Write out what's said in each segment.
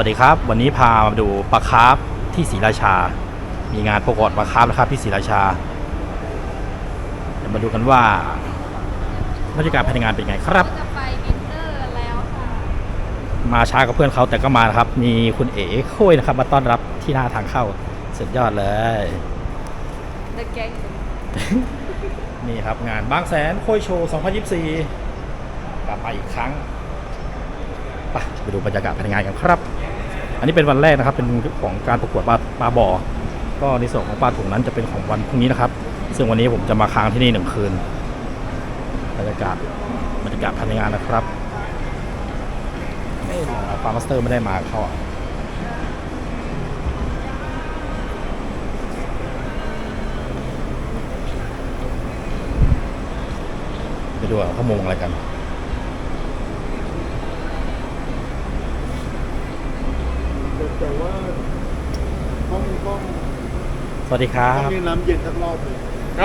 สวัสดีครับ วันนี้พามาดูปลาคาร์ฟที่ศรีราชา มีงานประกวดปลาคาร์ฟนะครับที่ศรีราชา เดี๋ยวมาดูกันว่าบรรยากาศภายในงานเป็นไงครับจะไปดินเนอร์แล้วค่ะมาช้ากับเพื่อนเขาแต่ก็มานะครับ มีคุณเอ๋คุยนะครับ มาต้อนรับที่หน้าทางเข้าสุดยอดเลย The Gang นี่ครับงานบางแสนโคยโชว์ 2024กลับมาอีกครั้งไปไปดูบรรยากาศภายในงานกันครับ อันนี้เป็นวันแรกนะครับ เป็นของการประกวดปลาปลาบ่อ ก็ในส่วนของปลาถุงนั้นจะเป็นของวันพรุ่งนี้นะครับ ซึ่งวันนี้ผมจะมาค้างที่นี่หนึ่งคืน บรรยากาศบรรยากาศภายในงานนะครับเอ๊ะฟาร์มมาสเตอร์ไม่ได้มาเขาอะไปดูว่าเขาโมงอะไรกัน แต่ว่าต้องต้องสวัสดีครัต้องบมีน้ำเย็นสักรอบหนึ่ง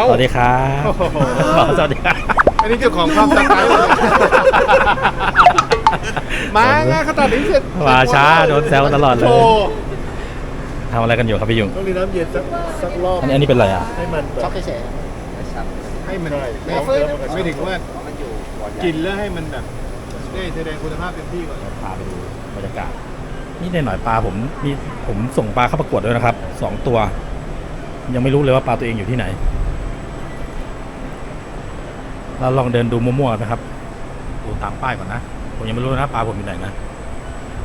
สวัสดีครับโอ้โหสวัสดีครับ อันนี้เจ้าของความสไตล์มาไงเขาตัดนี้เสร็จมาช้าโดนแซวตลอดเลย โธ่ทำอะไรกันอยู่ครับพี่ยุงต้องมีน้ำเย็นสักสักรอบอันนี้อันนี้เป็นอะไรอะ ให้มันแบบชอบเฉยให้มันไม่ไม่ถึงว่ากินแล้วให้มันแบบได้แสดงคุณภาพเต็มที่ก่อนพาไปดูบรรยากาศ นี่ในหน่อยปลาผมมีผมส่งปลาเข้าประกวดด้วยนะครับสองตัว ยังไม่รู้เลยว่าปลาตัวเองอยู่ที่ไหน เราลองเดินดูมั่วๆนะครับ ดูตามป้ายก่อนนะ ผมยังไม่รู้นะปลาผมอยู่ไหนนะ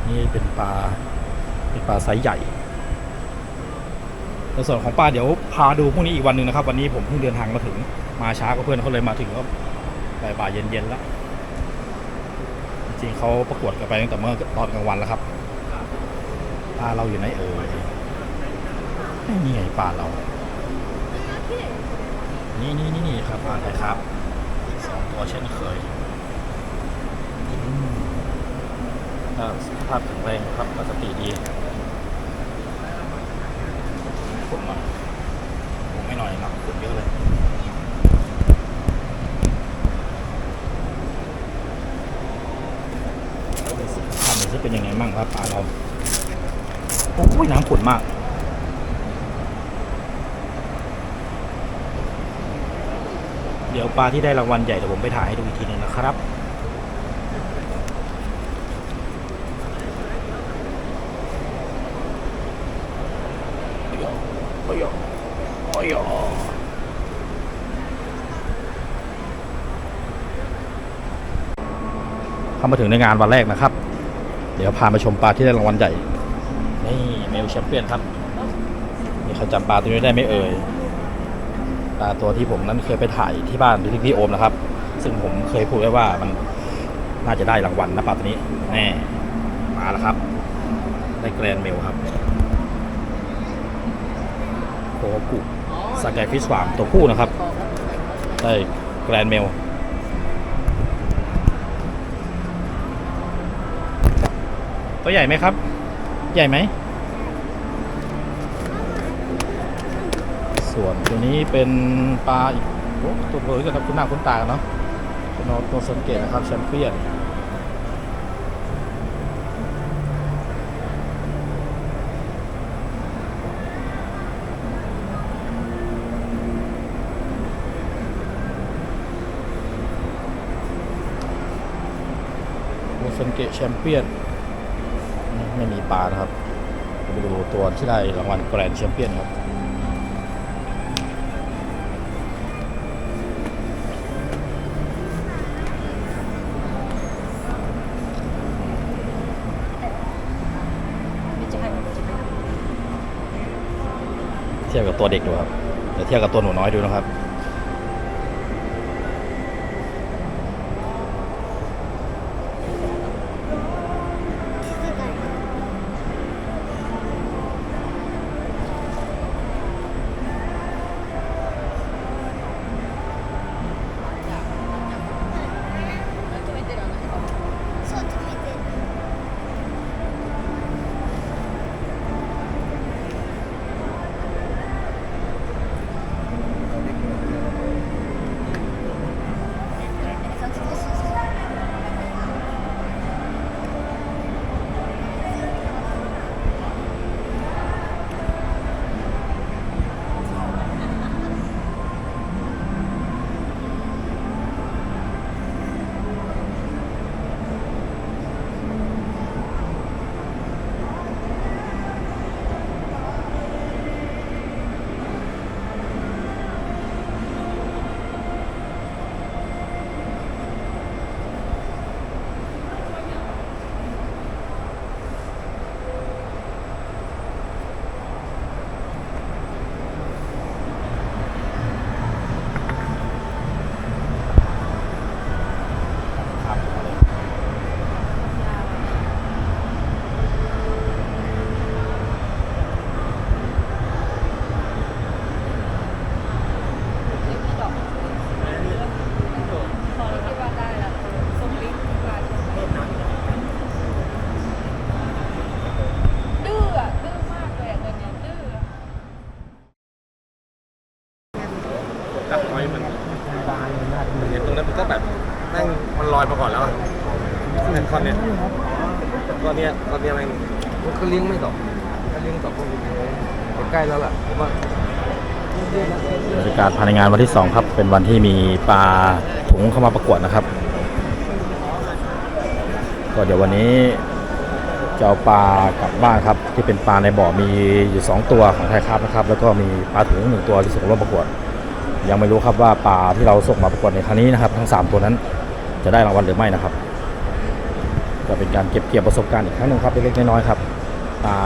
นี่เป็นปลาเป็นปลาไซส์ใหญ่ในส่วนของปลาเดี๋ยวพาดูพรุ่งนี้อีกวันหนึ่งนะครับ วันนี้ผมเพิ่งเดินทางมาถึงมาช้าก็เพื่อนเขาเลยมาถึงก็บ่ายๆเย็นๆแล้วจริงๆเขาประกวดกันไปตั้งแต่เมื่อตอนกลางวันแล้วครับ เราอยู่ไหนเอ่ยไม่มีไงปลาเรา นี่นี่นี่นี่ครับปลาไทยครับสองตัวเช่นเคยอืมก็สภาพแข็งแรงครับปกติดีผมอะผมไม่หน่อยนะผมเยอะเลยทำหน่อยสิเป็นยังไงมั่งครับปลาเรา โอ้ยน้ำขุ่นมากเดี๋ยวปลาที่ได้รางวัลใหญ่เดี๋ยวผมไปถ่ายให้ดูอีกทีหนึ่งนะครับ เข้ามาถึงในงานวันแรกนะครับ เดี๋ยวพามาชมปลาที่ได้รางวัลใหญ่ ลแชมเปี้ยนครับมีใครจำปลาตัวนี้ได้ไหมเอ่ยปลาตัวที่ผมนั้นเคยไปถ่ายที่บ้านที่พี่โอมนะครับ ซึ่งผมเคยพูดไว้ว่ามันน่าจะได้รางวัลนะปลาตัวนี้แน่มาแล้วครับ ได้แกรนเมลครับโคกุสกายฟิชฟาร์มตัวผู้นะครับ ได้แกรนเมลตัวใหญ่ไหมครับ ใหญ่ไหม ส่วนตัวนี้เป็นปลาอีกตัวเบอร์กันครับคุณหน้าคุณตาเนาะเป็นโนโนสังเกตนะครับแชมเปี้ยนโนสังเกตแชมเปี้ยนไม่มีปลานะครับไปดูตัวที่ได้รางวัลแกรนด์แชมเปี้ยนครับ เทียบกับตัวเด็กดูครับเดี๋ยวเทียบกับตัวหนูน้อยดูนะครับ ภายในงานวันที่ 2 ครับ เป็นวันที่มีปลาถุงเข้ามาประกวดนะครับ ก็เดี๋ยววันนี้จะเอาปลากลับบ้านครับ ที่เป็นปลาในบ่อมีอยู่ 2 ตัวของไทยครับนะครับ แล้วก็มีปลาถุงหนึ่งตัวที่ส่งร่วมประกวด ยังไม่รู้ครับว่าปลาที่เราส่งมาประกวดในครั้งนี้นะครับ ทั้ง 3 ตัวนั้นจะได้รางวัลหรือไม่นะครับก็เป็นการเก็บเกี่ยวประสบการณ์อีกครั้งหนึ่งครับเล็กๆน้อยๆครับปลา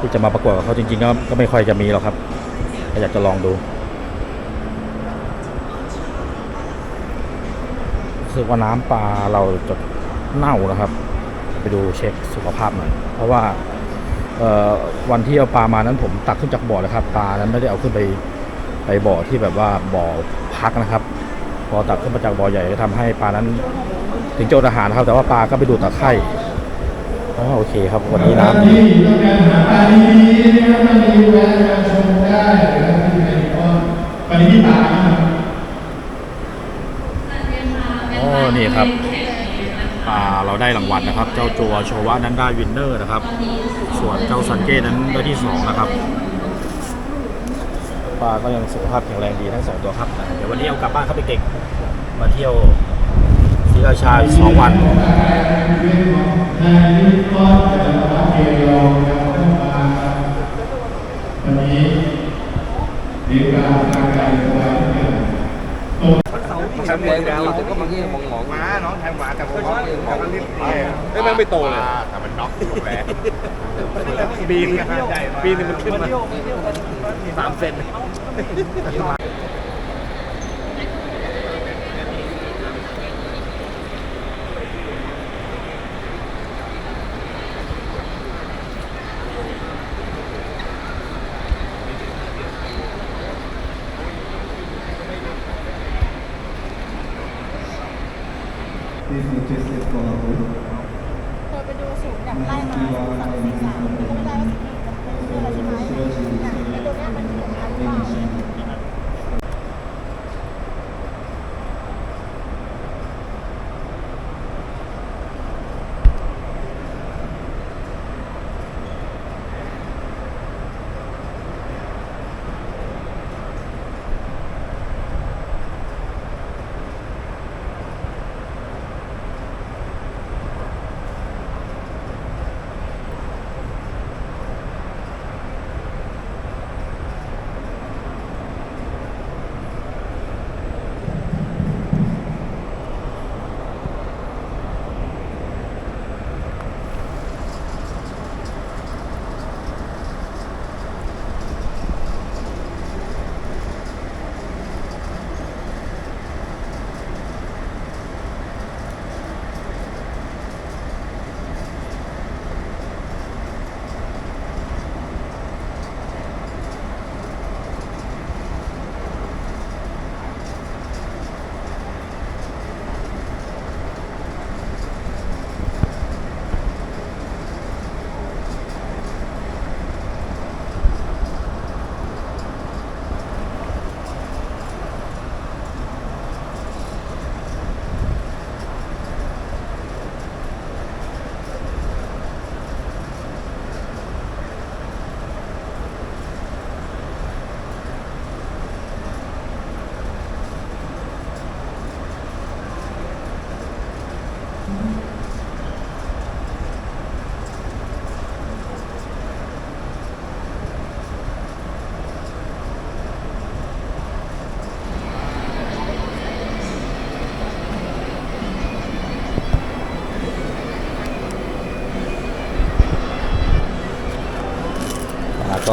ที่จะมาประกวดกับเขาจริงๆก็ก็ไม่ค่อยจะมีหรอกครับอยากจะลองดู สึกว่าน้ำปลาเราจะเน่านะครับ ไปดูเช็คสุขภาพหน่อย เพราะว่าวันที่เอาปลามานั้นผมตักขึ้นจากบ่อนะครับปลานั้นไม่ได้เอาขึ้นไปไปบ่อที่แบบว่าบ่อพักนะครับ พอตักขึ้นมาจากบ่อใหญ่ก็ทำให้ปลานั้น ถึงจะอดอาหารครับแต่ว่าปลาก็ไปดูตะไคร่อ๋อโอเคครับวันนี้น้ำดีโอ้นี่ครับอ่าเรา ได้รางวัลนะครับ เจ้าจัวโชวะนั้นได้วินเนอร์นะครับ ส่วนเจ้าซันเก้นั้นได้ที่สองนะครับปลาก็ยังสุขภาพแข็งแรงดีทั้งสองตัวครับ เดี๋ยววันนี้เอากลับบ้านครับเด็กๆมาเที่ยวศรีราชาอีกสองวันแข็งแร งดีแต่ก็บางทีมองมองม้าน้องแทงหมาแต่ผมว่าแต่มันนิดเดียวเฮ้ยแม่งไม่โตเลยแต่มันน็อกอยู่แหละปีนปีนมันขึ้นมาสามเซน เธ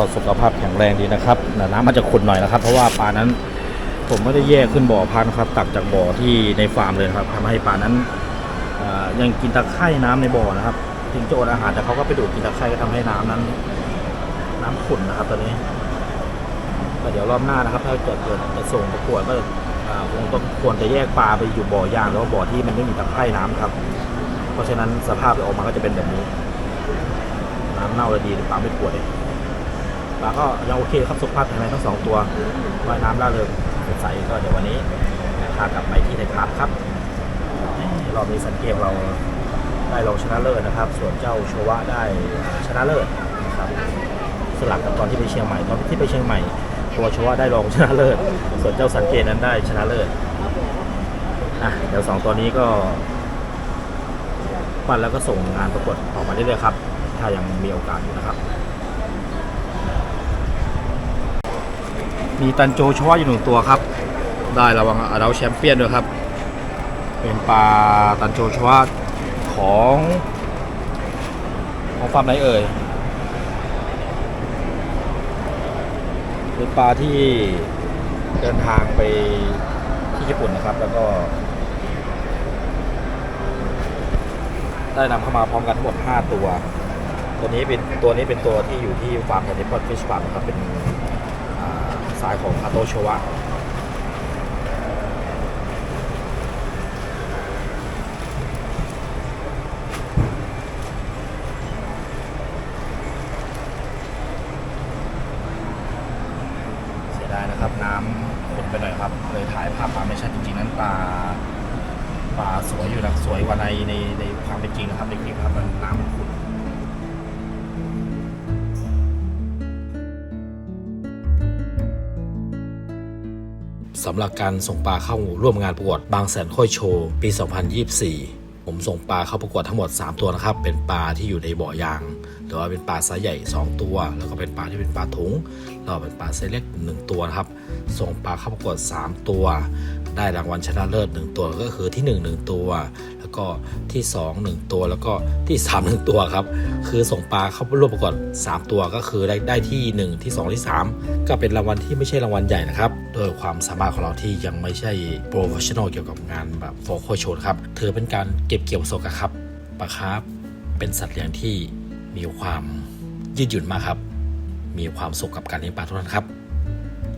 ก็สุขภาพแข็งแรงดีนะครับแต่น้ำมันจะขุ่นหน่อยนะครับ เพราะว่าปลานั้น ผมไม่ได้แยกขึ้นบ่อพักนะครับ ตักจากบ่อที่ในฟาร์มเลยครับทำให้ปลานั้นยังกินตะไคร่น้ำในบ่อนะครับ ถึงจะอดอาหารแต่เขาก็ไปดูดกินตะไคร่ก็ทำให้น้ำนั้น น้ำขุ่นนะครับ ตอนนี้ก็เดี๋ยวรอบหน้านะครับ ถ้าเกิดเกิดจะส่งประกวดก็คงต้องควรจะแยกปลาไปอยู่บ่อยางแล้วก็บ่อที่มันไม่มีตะไคร่น้ำครับ เพราะฉะนั้นสภาพออกมาก็จะเป็นแบบนี้ น้ำเน่าเลยดีปลาไม่ป่วย ปลาก็ยังโอเคครับสุขภาพแข็งแรงทั้งสองตัวว่ายน้ำล่าเริงใสก็เดี๋ยววันนี้พากลับไปที่ในพับครับรอบนี้สันเกมเราได้รองชนะเลิศนะครับ ส่วนเจ้าโชวะได้ชนะเลิศนะครับสลับกับตอนที่ไปเชียงใหม่ตอนที่ไปเชียงใหม่ตัวโชวะได้รองชนะเลิศ ส่วนเจ้าสันเกตนั้นได้ชนะเลิศอะเดี๋ยวสองตัวนี้ก็ปั้นแล้วก็ส่งงานประกวดออกมาเรื่อยๆครับ ถ้ายังมีโอกาสอยู่นะครับ มีตันโจชวะอยู่หนึ่งตัวครับ ได้ระวังอาดาแชมเปี้ยนด้วยครับ เป็นปลาตันโจชวะของของฟาร์มไหนเอ่ย เป็นปลาที่เดินทางไปที่ญี่ปุ่นนะครับ แล้วก็ ได้นำเข้ามาพร้อมกันทั้งหมด 5 ตัว ตัวนี้เป็นตัวนี้เป็นตัวที่อยู่ที่ฟาร์มแฮนดิพอดฟิชฟาร์มครับเป็นาสายของคาโตโชวะเสียดายนะครับน้ำขุ่นไปหน่อยครับเลยถ่ายภาพมาไม่ชัดจริงๆนั้นปลาปลาสวยอยู่นะสวยกว่าในในำหรับการส่งปลาเข้าร่วมงานประกวดบางแสนค่อยโชว์ ปี 2024 ผมส่งปลาเข้าประกวดทั้งหมด 3 ตัวนะครับ เป็นปลาที่อยู่ในบ่อยาง หรือว่าเป็นปลาไซส์ใหญ่ 2 ตัว แล้วก็เป็นปลาที่เป็นปลาถุงแล้วเป็นปลาไซส์เล็ก1ตัวนะครับ ส่งปลาเข้าประกวด 3 ตัว ได้รางวัลชนะเลิศ 1 ตัวก็คือที่ 1 1 ตัว แล้วก็ที่2 1 ตัว แล้วก็ที่3 1ตัวครับ คือส่งปลาเข้าร่วมประกวด3 ตัวก็คือได้ได้ที่ 1 ที่ 2 ที่ 3 ก็เป็นรางวัลที่ไม่ใช่รางวัลใหญ่นะครับโดยความสามารถของเราที่ยังไม่ใช่โปรเฟชชั่นอลเกี่ยวกับงานแบบโฟกัสโชว์ครับถือเป็นการเก็บเกี่ยวประสบการณ์ครับปลาคาร์ฟเป็นสัตว์เลี้ยงที่มีความยืดหยุ่นมากครับ มีความสุขกับการเลี้ยงปลาทุกท่านครับ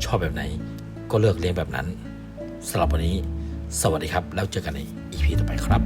ชอบแบบไหนก็เลือกเลี้ยงแบบนั้นสำหรับวันนี้ สวัสดีครับ แล้วเจอกันใน EP ต่อไปครับ